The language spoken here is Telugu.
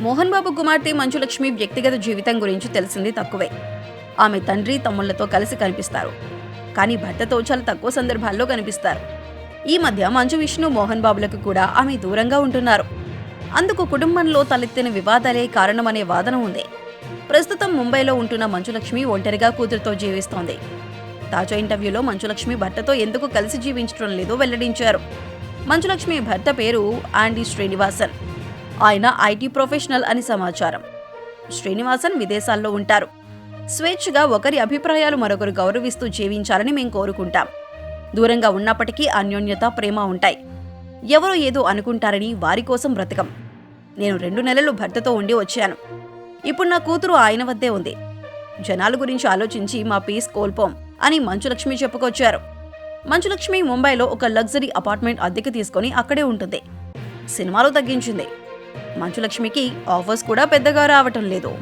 మోహన్ బాబు కుమార్తె మంచులక్ష్మి వ్యక్తిగత జీవితం గురించి తెలిసింది తక్కువే. ఆమె తండ్రి తమ్ముళ్ళతో కలిసి కనిపిస్తారు. కానీ భర్తతో చాలా తక్కువ సందర్భాల్లో కనిపిస్తారు. ఈ మధ్య మంచు విష్ణు మోహన్ బాబులకు కూడా ఆమె దూరంగా ఉంటున్నారు. అందుకు కుటుంబంలో తలెత్తిన వివాదాలే కారణమనే వాదన ఉంది. ప్రస్తుతం ముంబైలో ఉంటున్న మంచులక్ష్మి ఒంటరిగా కూతురుతో జీవిస్తోంది. తాజా ఇంటర్వ్యూలో మంచులక్ష్మి భర్తతో ఎందుకు కలిసి జీవించడం లేదో వెల్లడించారు. మంచులక్ష్మి భర్త పేరు ఆండీ శ్రీనివాసన్. ఆయన ఐటీ ప్రొఫెషనల్ అని సమాచారం. శ్రీనివాసన్ విదేశాల్లో ఉంటారు. స్వేచ్ఛగా ఒకరి అభిప్రాయాలు మరొకరు గౌరవిస్తూ జీవించాలని మేము కోరుకుంటాం. దూరంగా ఉన్నప్పటికీ అన్యోన్యత ప్రేమ ఉంటాయి. ఎవరో ఏదో అనుకుంటారని వారి కోసం బ్రతకం. నేను రెండు నెలలు భర్తతో ఉండి వచ్చాను. ఇప్పుడు నా కూతురు ఆయన వద్దే ఉంది. జనాల గురించి ఆలోచించి మా పీస్ కోల్పోం అని మంచులక్ష్మి చెప్పుకొచ్చారు. మంచులక్ష్మి ముంబైలో ఒక లగ్జరీ అపార్ట్మెంట్ అద్దెకి తీసుకొని అక్కడే ఉంటుంది. సినిమాలో తగ్గించింది. మంచులక్ష్మికి ఆఫర్స్ కూడా పెద్దగా రావటం లేదు.